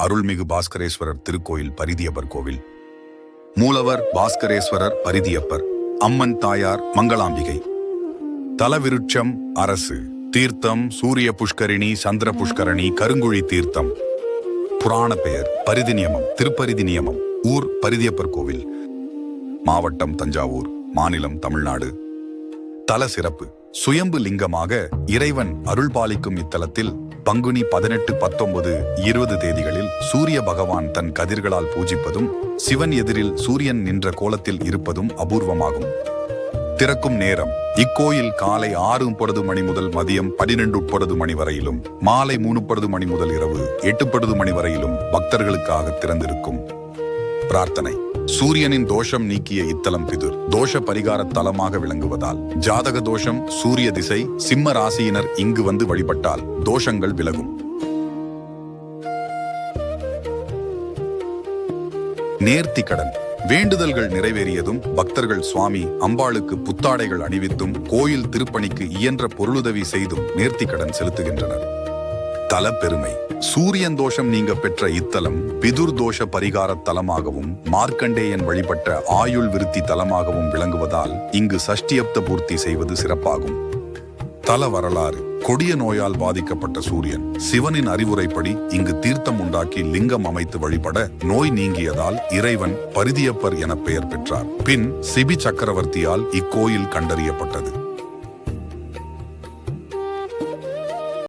அருள்மிகு பாஸ்கரேஸ்வரர் திருக்கோயில் பரிதியப்பர் கோவில். மூலவர் பாஸ்கரேஸ்வரர் பரிதியப்பர் அம்மன் தாயார் மங்களாம்பிகை. தலவிருட்சம் அரசு தீர்த்தம் சூரிய புஷ்கரிணி சந்திர புஷ்கரணி கருங்குழி தீர்த்தம். புராண பெயர் பரிதி நியமம் திருப்பரிதி நியமம் ஊர் பரிதியப்பர் கோவில். மாவட்டம் தஞ்சாவூர் மாநிலம் தமிழ்நாடு. தல சிறப்பு சுயம்பு லிங்கமாக இறைவன் அருள் பாலிக்கும் இத்தலத்தில் பங்குனி பதினெட்டு பத்தொன்பது இருபது தேதிகளில் சூரிய பகவான் தன் கதிர்களால் பூஜிப்பதும் சிவன் எதிரில் சூரியன் நின்ற கோலத்தில் இருப்பதும் அபூர்வமாகும். திறக்கும் நேரம். இக்கோயில் காலை ஆறு முப்பது மணி முதல் மதியம் பனிரெண்டு முப்பது மணி வரையிலும் மாலை மூணு முப்பது மணி முதல் இரவு எட்டு முப்பது மணி வரையிலும் பக்தர்களுக்காக திறந்திருக்கும். பிரார்த்தனை. சூரியனின் தோஷம் நீக்கிய இத்தலம் பிதுர். தோஷ பரிகார தலமாக விளங்குவதால் ஜாதக தோஷம் சூரிய திசை சிம்ம ராசியினர் இங்கு வந்து வழிபட்டால் தோஷங்கள் விலகும். நேர்த்தி கடன். வேண்டுதல்கள் நிறைவேறியதும் பக்தர்கள் சுவாமி அம்பாளுக்கு புத்தாடைகள் அணிவித்தும் கோயில் திருப்பணிக்கு இயன்ற பொருளுதவி செய்தும் நேர்த்தி கடன் செலுத்துகின்றனர். தல பெருமை சூரியன் தோஷம் நீங்க பெற்ற இத்தலம் பிதுர் தோஷ பரிகார தலமாகவும் மார்க்கண்டேயன் வழிபட்ட ஆயுள் விருத்தி தலமாகவும் விளங்குவதால் இங்கு சஷ்டியப்த பூர்த்தி செய்வது சிறப்பாகும். தல வரலாறு. கொடிய நோயால் பாதிக்கப்பட்ட சூரியன். சிவனின் அறிவுரைப்படி இங்கு தீர்த்தம் உண்டாக்கி லிங்கம் அமைத்து வழிபட நோய் நீங்கியதால் இறைவன் பரிதியப்பர் என பெயர் பெற்றார். பின் சிபி சக்கரவர்த்தியால் இக்கோயில் கண்டறியப்பட்டது.